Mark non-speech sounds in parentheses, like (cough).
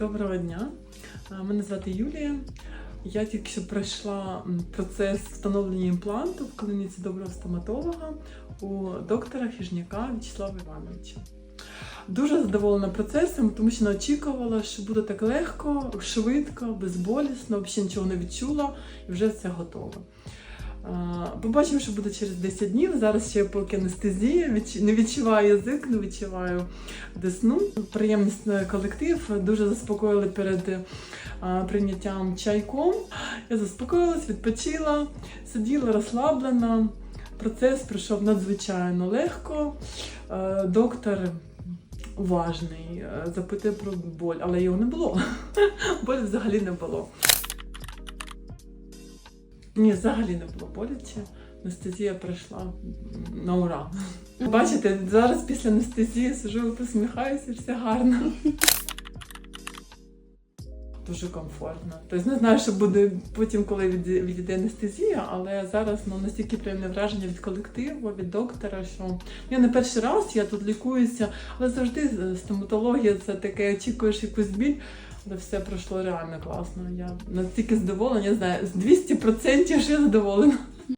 Доброго дня. Е, Мене звати Юлія. Я тільки що пройшла процес встановлення імпланту в клініці доброго стоматолога у доктора Хіжняка В'ячеслава Івановича. Дуже задоволена процесом, тому що не очікувала, що буде так легко, швидко, безболісно, взагалі нічого не відчула і вже все готово. Е, Побачимо, що буде через 10 днів. Зараз ще поки анестезія, не відчуваю язик, не відчуваю десну. Приємний колектив, дуже заспокоїли перед е, прийняттям чайком. Я заспокоїлась, відпочила, сиділа розслаблена. Процес пройшов надзвичайно легко. Е, Доктор уважний, е, запитує про боль, але його не було. (laughs) Болі взагалі не було. Ні, взагалі не було боляче. Анестезія пройшла на ура. Бачите, зараз після анестезії сижу, посміхаюся, все гарно. Дуже комфортно. Тобто не знаю, що буде потім, коли від- відійде анестезія, але зараз ну, настільки приємне враження від колективу, від доктора, що я не перший раз, я тут лікуюся, але завжди е, стоматологія це таке, очікуєш якусь біль. Але все пройшло реально класно. Я настільки задоволена, я знаю, з 200% що я задоволена.